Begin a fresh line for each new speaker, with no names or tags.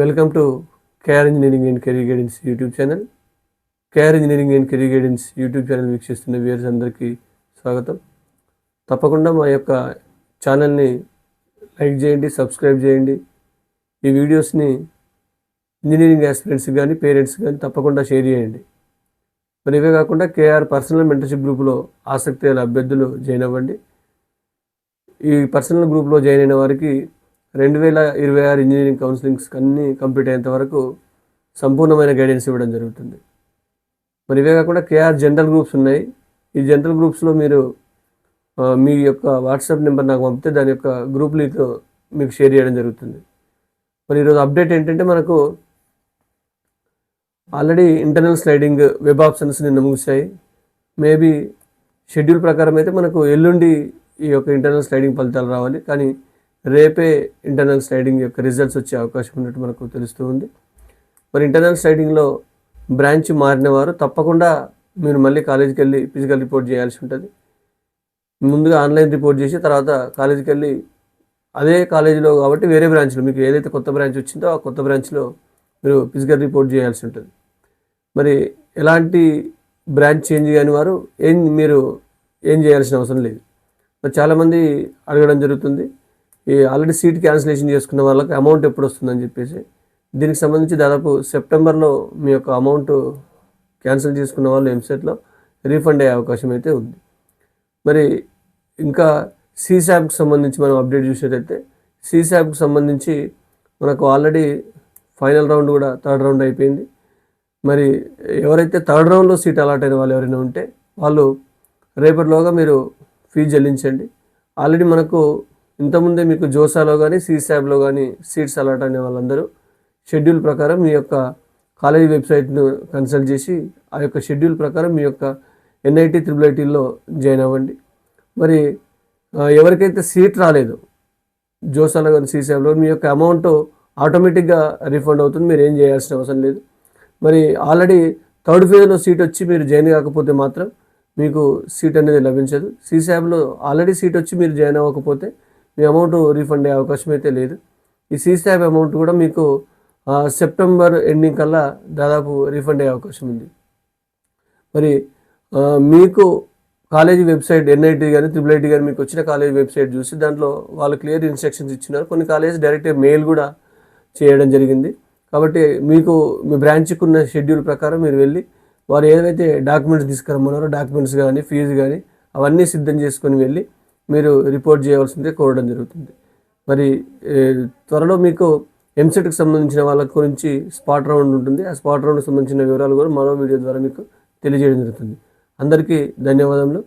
Welcome to KR engineering and career guidance YouTube channel KR engineering and career guidance YouTube channel వీక్షిస్తున్న viewers అందరికీ స్వాగతం. తప్పకుండా మా యొక్క ఛానల్ని లైక్ చేయండి సబ్స్క్రైబ్ చేయండి. ఈ వీడియోస్ని ఇంజనీరింగ్ ఆస్పిరెంట్స్ కానీ పేరెంట్స్ కానీ తప్పకుండా షేర్ చేయండి. మరి ఇవే కాకుండా కేఆర్ పర్సనల్ మెంటర్షిప్ గ్రూప్లో ఆసక్తి గల అభ్యర్థులు జాయిన్ అవ్వండి. ఈ పర్సనల్ గ్రూప్లో జాయిన్ అయిన వారికి రెండు వేల ఇరవై ఆరు ఇంజనీరింగ్ కౌన్సిలింగ్స్ అన్నీ కంప్లీట్ అయ్యేంత వరకు సంపూర్ణమైన గైడెన్స్ ఇవ్వడం జరుగుతుంది. మరి ఇవే కాకుండా కేఆర్ జనరల్ గ్రూప్స్ ఉన్నాయి. ఈ జనరల్ గ్రూప్స్లో మీరు మీ యొక్క వాట్సాప్ నెంబర్ నాకు పంపితే దాని యొక్క గ్రూప్ లీతో మీకు షేర్ చేయడం జరుగుతుంది. మరి ఈరోజు అప్డేట్ ఏంటంటే మనకు already internal sliding web options నిన్న ముగిశాయి. మేబీ షెడ్యూల్ ప్రకారం అయితే మనకు ఎల్లుండి ఈ యొక్క ఇంటర్నల్ స్లైడింగ్ ఫలితాలు రావాలి. కానీ రేపే ఇంటర్నల్ స్లైడింగ్ యొక్క రిజల్ట్స్ వచ్చే అవకాశం ఉన్నట్టు మనకు తెలుస్తూ ఉంది. మరి ఇంటర్నల్ స్లైడింగ్లో బ్రాంచ్ మారిన వారు తప్పకుండా మీరు మళ్ళీ కాలేజీకి వెళ్ళి ఫిజికల్ రిపోర్ట్ చేయాల్సి ఉంటుంది. ముందుగా ఆన్లైన్ రిపోర్ట్ చేసి తర్వాత కాలేజీకి వెళ్ళి అదే కాలేజీలో కాబట్టి వేరే బ్రాంచ్లో మీకు ఏదైతే కొత్త బ్రాంచ్ వచ్చిందో ఆ కొత్త బ్రాంచ్లో మీరు ఫిజికల్ రిపోర్ట్ చేయాల్సి ఉంటుంది. మరి ఎలాంటి బ్రాంచ్ చేంజ్ కాని వారు ఏం మీరు ఏం చేయాల్సిన అవసరం లేదు. మరి చాలామంది అడగడం జరుగుతుంది. ఈ ఆల్రెడీ సీట్ క్యాన్సిలేషన్ చేసుకున్న వాళ్ళకి అమౌంట్ ఎప్పుడు వస్తుందని చెప్పేసి దీనికి సంబంధించి దాదాపు సెప్టెంబర్లో మీ యొక్క అమౌంట్ క్యాన్సిల్ చేసుకున్న వాళ్ళు ఎంసెట్లో రీఫండ్ అయ్యే అవకాశం అయితే ఉంది. మరి ఇంకా సీశాప్కి సంబంధించి మనం అప్డేట్ చూసేటైతే సీశాప్కి సంబంధించి మనకు ఆల్రెడీ ఫైనల్ రౌండ్ కూడా థర్డ్ రౌండ్ అయిపోయింది. మరి ఎవరైతే థర్డ్ రౌండ్లో సీట్ అలాట్ అయిన వాళ్ళు ఎవరైనా ఉంటే వాళ్ళు రేపటిలోగా మీరు ఫీజు చెల్లించండి. ఆల్రెడీ మనకు ఇంతకుముందే మీకు జోసాలో కానీ సీసాబ్లో కానీ సీట్స్ అలాట్ అనే వాళ్ళందరూ షెడ్యూల్ ప్రకారం మీ యొక్క కాలేజీ వెబ్సైట్ను కన్సల్ట్ చేసి ఆ యొక్క షెడ్యూల్ ప్రకారం మీ యొక్క ఎన్ఐటి త్రిబుల్ ఐటీలో జాయిన్ అవ్వండి. మరి ఎవరికైతే సీట్ రాలేదు జోసాలో కానీ సీసాబ్లో మీ యొక్క అమౌంట్ ఆటోమేటిక్గా రిఫండ్ అవుతుంది మీరు ఏం చేయాల్సిన అవసరం లేదు. మరి ఆల్రెడీ థర్డ్ ఫేజ్లో సీట్ వచ్చి మీరు జాయిన్ కాకపోతే మాత్రం మీకు సీట్ అనేది లభించదు. సీసాబ్లో ఆల్రెడీ సీట్ వచ్చి మీరు జాయిన్ అవ్వకపోతే మీ అమౌంట్ రీఫండ్ అయ్యే అవకాశం అయితే లేదు. ఈ సీసాబ్ అమౌంట్ కూడా మీకు సెప్టెంబర్ ఎండింగ్ కల్లా దాదాపు రీఫండ్ అయ్యే అవకాశం ఉంది. మరి మీకు కాలేజీ వెబ్సైట్ ఎన్ఐటి కానీ త్రిబుల్ ఐటీ కానీ మీకు వచ్చిన కాలేజీ వెబ్సైట్ చూసి దాంట్లో వాళ్ళు క్లియర్ ఇన్స్ట్రక్షన్స్ ఇచ్చినారు. కొన్ని కాలేజ్ డైరెక్ట్ మెయిల్ కూడా చేయడం జరిగింది. కాబట్టి మీకు మీ బ్రాంచ్కి ఉన్న షెడ్యూల్ ప్రకారం మీరు వెళ్ళి వారు ఏదైతే డాక్యుమెంట్స్ తీసుకురమ్మన్నారో డాక్యుమెంట్స్ కానీ ఫీజు కానీ అవన్నీ సిద్ధం చేసుకొని వెళ్ళి మీరు రిపోర్ట్ చేయవలసిందే కోరడం జరుగుతుంది. మరి త్వరలో మీకు ఎంసెట్కి సంబంధించిన వాళ్ళ గురించి స్పాట్ రౌండ్ ఉంటుంది. ఆ స్పాట్ రౌండ్కి సంబంధించిన వివరాలు కూడా మరో వీడియో ద్వారా మీకు తెలియజేయడం జరుగుతుంది. అందరికీ ధన్యవాదములు.